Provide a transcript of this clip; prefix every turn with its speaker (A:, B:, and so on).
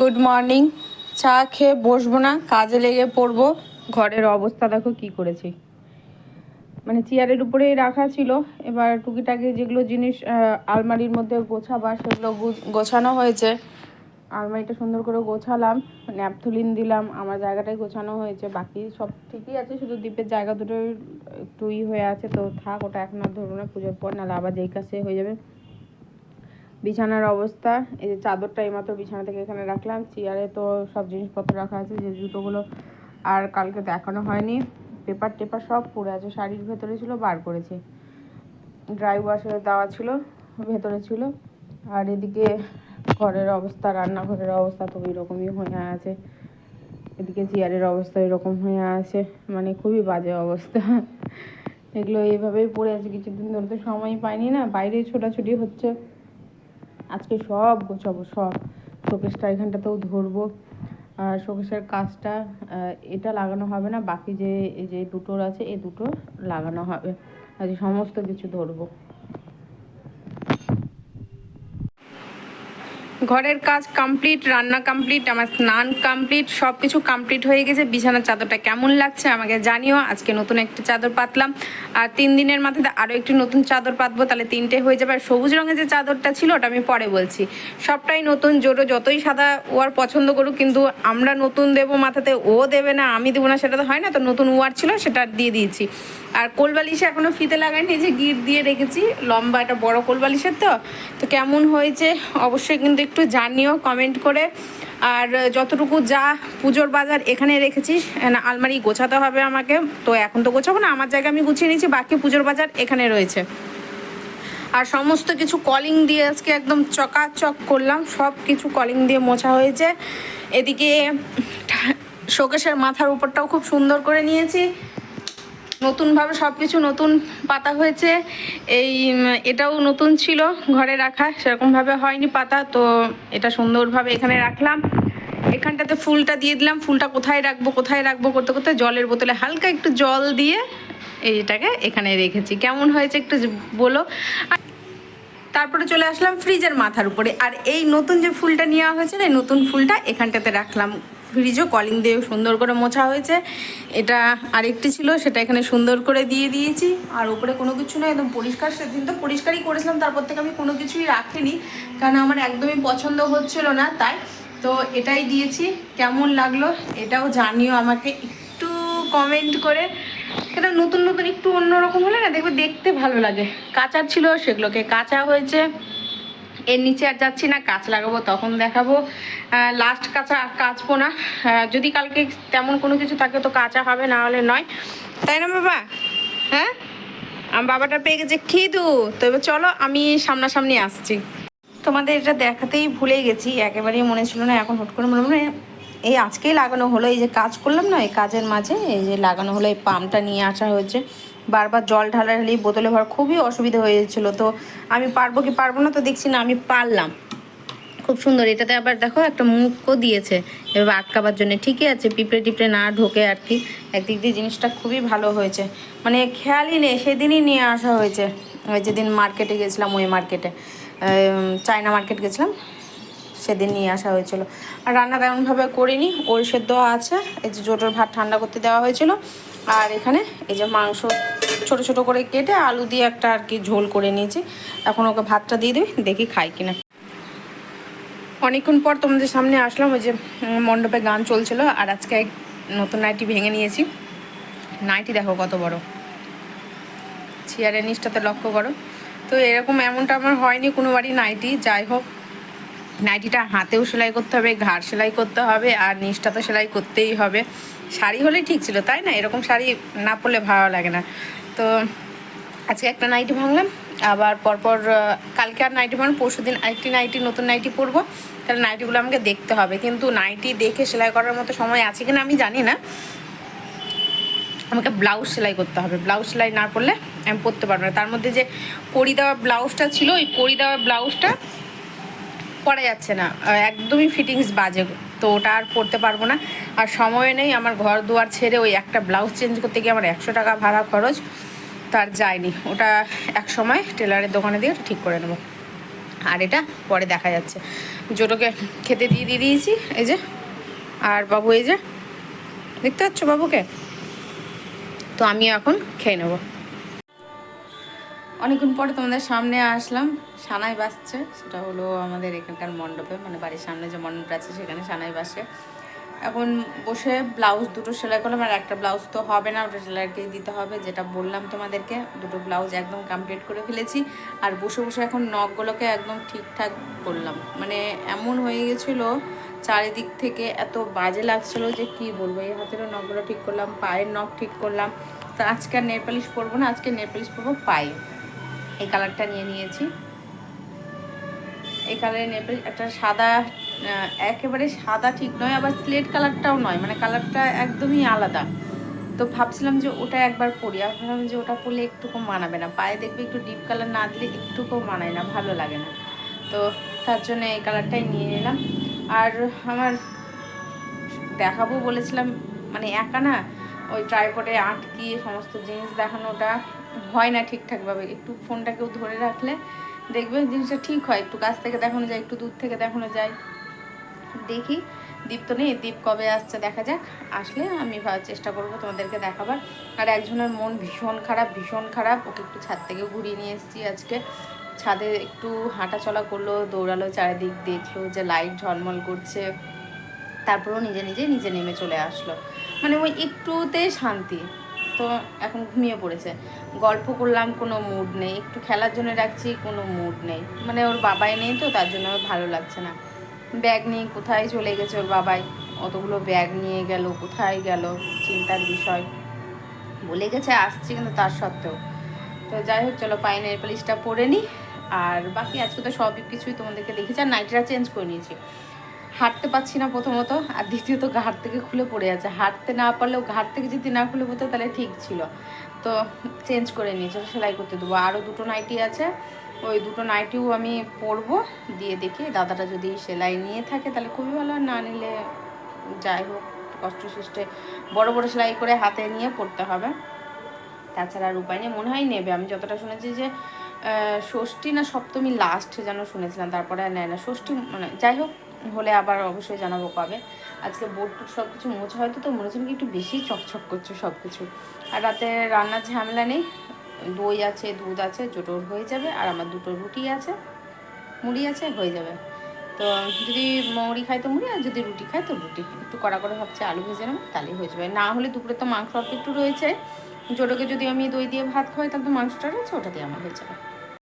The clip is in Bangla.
A: গুড মর্নিং চা খেয়ে বসবো না, কাজে লেগে পড়ব। ঘরের অবস্থা দেখো কি করেছি। মানে চেয়ারের উপরেই রাখা ছিল। এবার টুকিটাকি যেগুলো জিনিস আলমারির মধ্যে গোছাবা, সেগুলো গোছানো হয়েছে। আলমারিটা সুন্দর করে গোছালাম, ন্যাপথলিন দিলাম, আমার জায়গাটাই গোছানো হয়েছে। বাকি সব ঠিকই আছে, শুধু দ্বীপের জায়গা দুটো একটু হয়ে আছে। তো থাক, ওটা এখন আর ধরবো না, পুজোর পর, নাহলে আবার যেই কাছে হয়ে যাবে। বিছানার অবস্থা, এই যে চাদরটা এইমাত্র বিছানা থেকে এখানে রাখলাম, চেয়ারে তো সব জিনিসপত্র রাখা আছে, যে জুতোগুলো আর কালকে দেখানো হয়নি, পেপার টেপার সব পড়ে আছে, শাড়ির ভেতরে ছিল, বার করেছি। ড্রাই ওয়াশে দেওয়া ছিল, ভেতরে ছিল, আর এদিকে ঘরের অবস্থা, রান্নাঘরের অবস্থা তো এরকমই হয়ে আছে। এদিকে চেয়ারের অবস্থা এরকম হয়ে আছে মানে খুবই বাজে অবস্থা। এগুলো এইভাবেই পড়ে আছে, কিছুদিন ধরে তো সময় পাইনি না, বাইরে ছোটাছুটি হচ্ছে। আজকে সব গোছাবো, সব। শোকেসটা এখানটাতেও ধরবো। আর শোকেসের কাজটা এটা লাগানো হবে না, বাকি যে যে দুটোর আছে, এই দুটো লাগানো হবে। আর সমস্ত কিছু ধরবো। ঘরের কাজ কমপ্লিট রান্না কমপ্লিট আমার স্নান কমপ্লিট সব কিছু কমপ্লিট হয়ে গেছে। বিছানার চাদরটা কেমন লাগছে আমাকে জানিও। আজকে নতুন একটা চাদর পাতলাম। আর তিন দিনের মাথায় আরও একটি নতুন চাদর পাতবো, তাহলে তিনটে হয়ে যাবে। আর সবুজ রঙের যে চাদরটা ছিল, ওটা আমি পরে বলছি। সবটাই নতুন, জোরো যতই সাদা ওয়ার পছন্দ করুক, কিন্তু আমরা নতুন দেবো মাথাতে, ও দেবে না, আমি দেবো না, সেটা তো হয় না, তো নতুন ওয়ার ছিল, সেটা দিয়ে দিয়েছি। আর কোলবালিশে এখনও ফিতে লাগাইনি যে গিট দিয়ে রেখেছি, লম্বা একটা বড় কোলবালিশের তো। তো কেমন হয়েছে? অবশ্যই কিন্তু একটু জানিও কমেন্ট করে। আর যতটুকু যা পুজোর বাজার এখানে রেখেছি আলমারি গোছাতে হবে আমাকে। তো এখন তো গোছাবো না, আমার জায়গায় আমি গুছিয়ে নিয়েছি, বাকি পুজোর বাজার এখানে রয়েছে। আর সমস্ত কিছু কলিং দিয়ে আজকে একদম চকাচক করলাম, সব কিছু কলিং দিয়ে মোছা হয়েছে। এদিকে শোকেশের মাথার উপরটাও খুব সুন্দর করে নিয়েছি। নতুনভাবে সব কিছু নতুন পাতা হয়েছে। এই এটাও নতুন ছিল ঘরে রাখা, সেরকমভাবে হয়নি পাতা, তো এটা সুন্দরভাবে এখানে রাখলাম। এখানটাতে ফুলটা দিয়ে দিলাম। ফুলটা কোথায় রাখব কোথায় রাখব করতে করতে জলের বোতলে হালকা একটু জল দিয়ে এইটাকে এখানে রেখেছি। কেমন হয়েছে একটু বলো। তারপরে চলে আসলাম ফ্রিজের মাথার উপরে। আর এই নতুন যে ফুলটা নেওয়া হয়েছে না নতুন ফুলটা এখানটাতে রাখলাম। ফ্রিজও কলিং দিয়ে সুন্দর করে মোছা হয়েছে। এটা আরেকটি ছিল, সেটা এখানে সুন্দর করে দিয়ে দিয়েছি। আর উপরে কোনো কিছু না একদম পরিষ্কার। সেদিন তো পরিষ্কারই করেছিলাম, তারপর থেকে আমি কোনো কিছুই রাখিনি, কারণ আমার একদমই পছন্দ হচ্ছিল না তাই। তো এটাই দিয়েছি, কেমন লাগল এটাও জানিও আমাকে একটু কমেন্ট করে। এটা নতুন নতুন, একটু অন্যরকম হলে না দেখবে দেখতে ভালো লাগে। কাঁচার ছিল সেগুলোকে কাঁচা হয়েছে। এর নিচে আর যাচ্ছি না, কাঁচ লাগাবো তখন দেখাবো। লাস্ট কাঁচা কাচবো না। যদি কালকে তেমন কোনো কিছু থাকে তো কাঁচা হবে, না হলে নয়। তাই না বাবা? হ্যাঁ? আমার বাবাটা পেয়ে গেছে খিদু। তো এবার চলো, আমি সামনাসামনি আসছি। তোমাদের এটা দেখাতেই ভুলে গেছি, একেবারেই মনে ছিল না, এখন হুট করে মনে মনে এই আজকেই লাগানো হলো, এই যে কাজ করলাম না, এই কাজের মাঝে এই যে লাগানো হলো, এই পাম্পটা নিয়ে আসা হয়েছে। বারবার জল ঢালাঢালি বোতলে ভর খুবই অসুবিধা হয়ে তো আমি পারব কি পারব না তো দেখছি না, আমি পারলাম। খুব সুন্দর, এটাতে আবার দেখো একটা মুখও দিয়েছে। এভাবে আটকাবার জন্য ঠিকই আছে, পিঁপড়ে টিপড়ে না ঢোকে আর কি। একদিক দিয়ে জিনিসটা খুবই ভালো হয়েছে। মানে খেয়ালই নেই, সেদিনই নিয়ে আসা হয়েছে। ওই যেদিন মার্কেটে গেছিলাম, ওই মার্কেটে। চায়না মার্কেট গেছিলাম, সেদিন নিয়ে আসা হয়েছিল। আর রান্না তেমনভাবে করিনি ওল সেদ্ধ আছে, এই যে জোটোর ভাত ঠান্ডা করতে দেওয়া হয়েছিল। আর এখানে এই যে মাংস ছোট ছোট করে কেটে আলু দিয়ে একটা আর কি ঝোল করে নিয়েছি। এখন ওকে ভাতটা দিয়ে দিবি, দেখি খাই কিনা। অনেকক্ষণ পর তোমাদের সামনে আসলাম, ওই যে মণ্ডপে গান চলছিল, আর আজকে নতুন নাইটি ভেঙে নিয়েছি। নাইটি দেখো কত বড়। চেয়ারের নিচটাতে লক্ষ্য করো। তো এরকম এমনটা আমার হয়নি কোনো বাড়ি নাইটি, যাই হোক। নাইটিটা হাতেও সেলাই করতে হবে, ঘাড় সেলাই করতে হবে, আর নিচটা তো সেলাই করতেই হবে। শাড়ি হলে ঠিক ছিল, তাই না? এরকম শাড়ি না পরলে ভালো লাগে না। তো আজকে একটা নাইটি ভাঙলাম, আবার পরপর কালকে আর নাইটি ভাঙলাম পরশু দিন আরেকটি নাইটি, নতুন নাইটি পরবো। তাহলে নাইটিগুলো আমাকে দেখতে হবে, কিন্তু নাইটি দেখে সেলাই করার মতো সময় আছে কিনা আমি জানি না। আমাকে ব্লাউজ সেলাই করতে হবে, ব্লাউজ সেলাই না করলে আমি পরতে পারব না। তার মধ্যে যে কড়ি দেওয়া ব্লাউজটা ছিল, ওই কড়ি দেওয়া ব্লাউজটা পরা যাচ্ছে না একদমই ফিটিংস বাজে। তো ওটা আর পরতে পারব না। আর সময় নেই, আমার ঘর দুয়ার ছেড়ে ওই একটা ব্লাউজ চেঞ্জ করতে গিয়ে আমার একশো টাকা ভাড়া খরচ। তার যায়নি। ওটা এক সময় টেলারের দোকানে দিয়ে ঠিক করে নেব। আর এটা পরে দেখা যাচ্ছে। জোটোকে খেতে দিয়ে দিয়ে দিয়েছি, এই যে। আর বাবু, এই যে। দেখতে পাচ্ছ বাবুকে? তো আমি এখন খেয়ে নেব। অনেকক্ষণ পরে তোমাদের সামনে আসলাম। সানাই বাসছে, সেটা হলো আমাদের এখানকার মণ্ডপে মানে বাড়ির সামনে যে মণ্ডপ আছে, সেখানে সানাই বাসে। এখন বসে ব্লাউজ দুটো সেলাই করলাম, আর একটা ব্লাউজ তো হবে না, ওটা সেলাইকেই দিতে হবে, যেটা বললাম তোমাদেরকে। দুটো ব্লাউজ একদম কমপ্লিট করে ফেলেছি, আর বসে বসে এখন নখগুলোকে একদম ঠিকঠাক করলাম। মানে এমন হয়ে গেছিল, চারিদিক থেকে এত বাজে লাগছিল যে কি বলব, এই হাতেরও নখগুলো ঠিক করলাম, পায়ের নখ ঠিক করলাম। তো আজকে আর নেল পালিশ পরবো না, আজকে নেল পালিশ পরবো পায়ে। এই কালারটা নিয়ে নিয়েছি। এই কালারের নেবে একটা সাদা একেবারে সাদা ঠিক নয়, আবার স্লেট কালারটাও নয় মানে কালারটা একদমই আলাদা। তো ভাবছিলাম যে ওটা একবার পরি, আর ভাবলাম যে ওটা পরলে একটুকু মানাবে না। পায়ে দেখবে একটু ডিপ কালার না দিলে একটুকু মানায় না, ভালো লাগে না। তো তার জন্য এই কালারটাই নিয়ে নিলাম। আর আমার দেখাবো বলেছিলাম মানে একা না, ওই ট্রাইপডে আটকিয়ে সমস্ত জিনিস দেখানোটা। হয় না ঠিকঠাকভাবে। একটু ফোনটাকেও ধরে রাখলে দেখবে জিনিসটা ঠিক হয়। একটু কাছ থেকে দেখানো যায়, একটু দূর থেকে দেখানো যায়। দেখি। দীপ তো নেই। দীপ কবে আসছে দেখা যাক। আসলে আমি চেষ্টা করব তোমাদেরকে দেখাবার। আর একজনের মন ভীষণ খারাপ ভীষণ খারাপ। ওকে একটু ছাদ থেকে ঘুরিয়ে নিয়ে এসেছি আজকে। ছাদে একটু হাঁটা চলা করল, দৌড়ালো চারিদিক, দেখল যে লাইট ঝলমল করছে। তারপরেও নিজে নিজে নিচে নেমে চলে আসলো। মানে ওই একটুতে শান্তি। তো এখন ঘুমিয়ে পড়েছে। গল্প করলাম, কোনো মুড নেই। একটু খেলার জন্য রাখছি, কোনো মুড নেই। মানে ওর বাবাই নেই তো, তার জন্য ওর ভালো লাগছে না। ব্যাগ নিয়ে কোথায় চলে গেছে ওর বাবাই? অতগুলো ব্যাগ নিয়ে গেল, কোথায় গেল? চিন্তার বিষয়। বলে গেছে, আসছি কিন্তু তার সত্ত্বেও। তো যাই হোক, চলো পায়ে নেল পালিশটা পরে নিই। আর বাকি আজকে তো সব কিছুই তোমাদেরকে দেখেছি। আর নাইটটা চেঞ্জ করে নিয়েছি। হাঁটতে পারছি না প্রথমত, আর দ্বিতীয়ত ঘাট থেকে খুলে পড়ে আছে। হাঁটতে না পারলেও, ঘাট থেকে যদি না খুলে পড়তো, তাহলে ঠিক ছিল। তো চেঞ্জ করে নিয়েছি, সেলাই করতে দেবো। আরও দুটো নাইটি আছে। ওই দুটো নাইটিও আমি পরবো, দিয়ে দেখি। দাদাটা যদি সেলাই নিয়ে থাকে, তাহলে খুবই ভালো। না নিলে যাই হোক, কষ্ট সৃষ্টে বড় বড় সেলাই করে হাতে নিয়ে পড়তে হবে। তাছাড়া আর উপায় নেই, মনে হয় নেবে। আমি যতটা শুনেছি যে ষষ্ঠী না সপ্তমী লাস্ট যেন শুনেছিলাম, তারপরে আর নেয় না। ষষ্ঠী মানে যাই হোক হলে আবার অবশ্যই জানাব কবে। আজকে বোর্ড টুট সব কিছু মোছা হয়তো তো, মনে হচ্ছে নাকি একটু বেশি চকচক করছে সব কিছু আর রাতে রান্নার ঝামেলা নেই। দই আছে, দুধ আছে, জোটোর হয়ে যাবে, আর আমার দুটো রুটি আছে, মুড়ি আছে, হয়ে যাবে। তো যদি মুড়ি খাই তো মুড়ি, আর যদি রুটি খাই তো রুটি। একটু কড়া করে ভাবছে আলু ভেজে নেব তাহলেই হয়ে যাবে। না হলে দুপুরে তো মাংস একটু রয়েছে। জোটোকে যদি আমি দই দিয়ে ভাত খাওয়াই, তাহলে তো মাংসটা রয়েছে, ওটা দিয়ে আমার হয়ে যাবে।